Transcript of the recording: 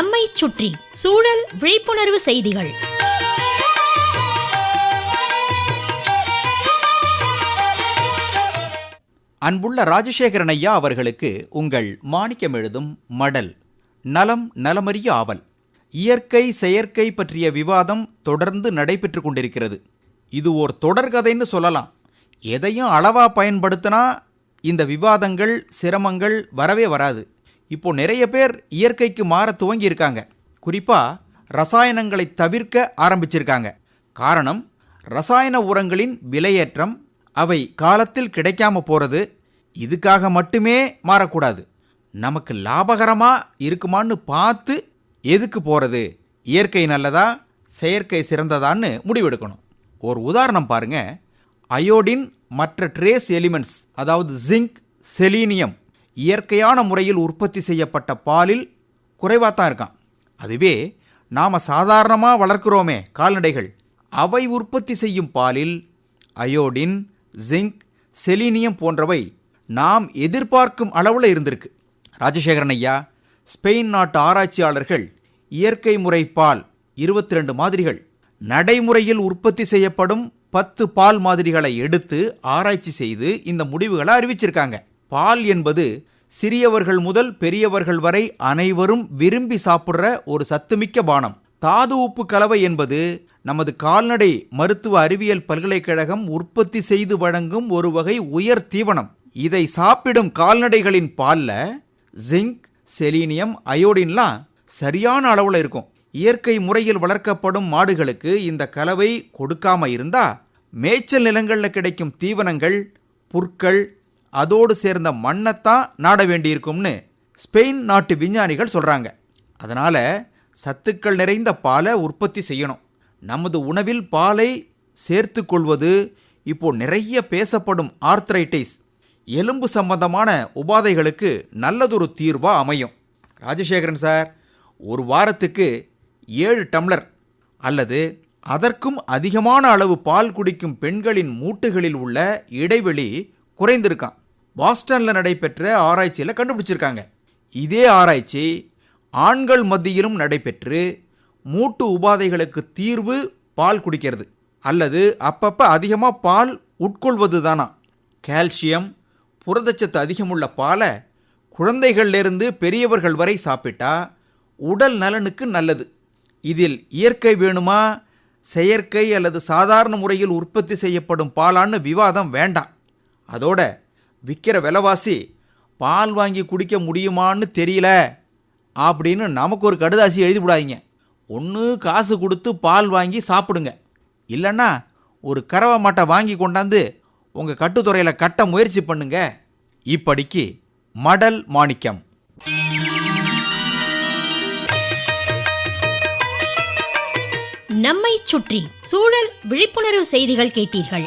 நம்மை சுற்றி சூழல் விழிப்புணர்வு செய்திகள். அன்புள்ள ராஜசேகரன் ஐயா அவர்களுக்கு உங்கள் மாணிக்கம் எழுதும் மடல் நலம் நலமறிய ஆவல். இயற்கை செயற்கை பற்றிய விவாதம் தொடர்ந்து நடைபெற்று கொண்டிருக்கிறது. இது ஓர் தொடர்கதைன்னு சொல்லலாம். எதையும் அளவா பயன்படுத்தினா இந்த விவாதங்கள் சிரமங்கள் வரவே வராது. இப்போ நிறைய பேர் இயற்கைக்கு மாற துவங்கி இருக்காங்க ரசாயனங்களை தவிர்க்க ஆரம்பிச்சிருக்காங்க. காரணம் ரசாயன உரங்களின் விலையேற்றம் அவை காலத்தில் கிடைக்காம போகிறது இதுக்காக மட்டுமே மாறக்கூடாது. நமக்கு லாபகரமாக இருக்குமான்னு பார்த்து எதுக்கு போகிறது இயற்கை நல்லதா? செயற்கை சிறந்ததான்னு முடிவெடுக்கணும். ஒரு உதாரணம் பாருங்க. அயோடின் மற்ற ட்ரேஸ் எலிமெண்ட்ஸ் அதாவது ஜிங்க் செலீனியம் இயற்கையான முறையில் உற்பத்தி செய்யப்பட்ட பாலில் குறைவாக தான் இருக்கான். அதுவே நாம் சாதாரணமாக வளர்க்குறோமே கால்நடைகள். அவை உற்பத்தி செய்யும் பாலில் அயோடின் ஜிங்க் செலீனியம் போன்றவை நாம் எதிர்பார்க்கும் அளவில் இருந்திருக்கு. ராஜசேகரன் ஐயா ஸ்பெயின் நாட்டு ஆராய்ச்சியாளர்கள் இயற்கை முறை பால் இருபத்தி ரெண்டு மாதிரிகள் நடைமுறையில் உற்பத்தி செய்யப்படும் பத்து பால் மாதிரிகளை எடுத்து ஆராய்ச்சி செய்து இந்த முடிவுகளை அறிவிச்சிருக்காங்க. பால் என்பது சிறியவர்கள் முதல் பெரியவர்கள் வரை அனைவரும் விரும்பி சாப்பிட்ற ஒரு சத்துமிக்க பானம். தாது உப்பு கலவை என்பது நமது கால்நடை மருத்துவ அறிவியல் பல்கலைக்கழகம் உற்பத்தி செய்து வழங்கும் ஒரு வகை உயர் தீவனம். இதை சாப்பிடும் கால்நடைகளின் பால்ல ஜிங்க் செலீனியம் அயோடின்லாம் சரியான அளவில் இருக்கும். இயற்கை முறையில் வளர்க்கப்படும் மாடுகளுக்கு இந்த கலவை கொடுக்காம இருந்தா மேய்ச்சல் நிலங்களில் கிடைக்கும் தீவனங்கள் புற்கள் அதோடு சேர்ந்த மண்ணைத்தான் நாட வேண்டியிருக்கும்னு ஸ்பெயின் நாட்டு விஞ்ஞானிகள் சொல்கிறாங்க அதனால் சத்துக்கள் நிறைந்த பாலை உற்பத்தி செய்யணும். நமது உணவில் பாலை சேர்த்து கொள்வது இப்போது நிறைய பேசப்படும் ஆர்த்ரைட்டிஸ் எலும்பு சம்பந்தமான உபாதைகளுக்கு நல்லதொரு தீர்வாக அமையும். ராஜசேகரன் சார் ஒரு வாரத்துக்கு ஏழு டம்ளர் அல்லது அதற்கும் அதிகமான அளவு பால் குடிக்கும் பெண்களின் மூட்டுகளில் உள்ள இடைவெளி குறைந்திருக்கான் பாஸ்டனில் நடைபெற்ற ஆராய்ச்சியில் கண்டுபிடிச்சிருக்காங்க. இதே ஆராய்ச்சி ஆண்கள் மத்தியிலும் நடைபெற்று மூட்டு உபாதைகளுக்கு தீர்வு பால் குடிக்கிறது அல்லது அப்பப்போ அதிகமாக பால் உட்கொள்வது தானா கால்சியம் புரதச்சத்து அதிகமுள்ள பாலை குழந்தைகள்லேருந்து பெரியவர்கள் வரை சாப்பிட்டா உடல் நலனுக்கு நல்லது. இதில் இயற்கை வேணுமா? செயற்கை அல்லது சாதாரண முறையில் உற்பத்தி செய்யப்படும் பாலான்னு விவாதம் வேண்டாம். அதோட விற்கிற விலைவாசி பால் வாங்கி குடிக்க முடியுமான்னு தெரியல. அப்படின்னு நமக்கு ஒரு கடுதாசி எழுதி விடாதீங்க ஒன்று காசு கொடுத்து பால் வாங்கி சாப்பிடுங்க. இல்லைன்னா ஒரு கறவை மாட்டை வாங்கி கொண்டாந்து உங்கள் கட்டுத்துறையில் கட்ட முயற்சி பண்ணுங்க. இப்படிக்கு மடல் மாணிக்கம். நம்மை சுற்றி சூழல் விழிப்புணர்வு செய்திகள் கேட்டீர்கள்.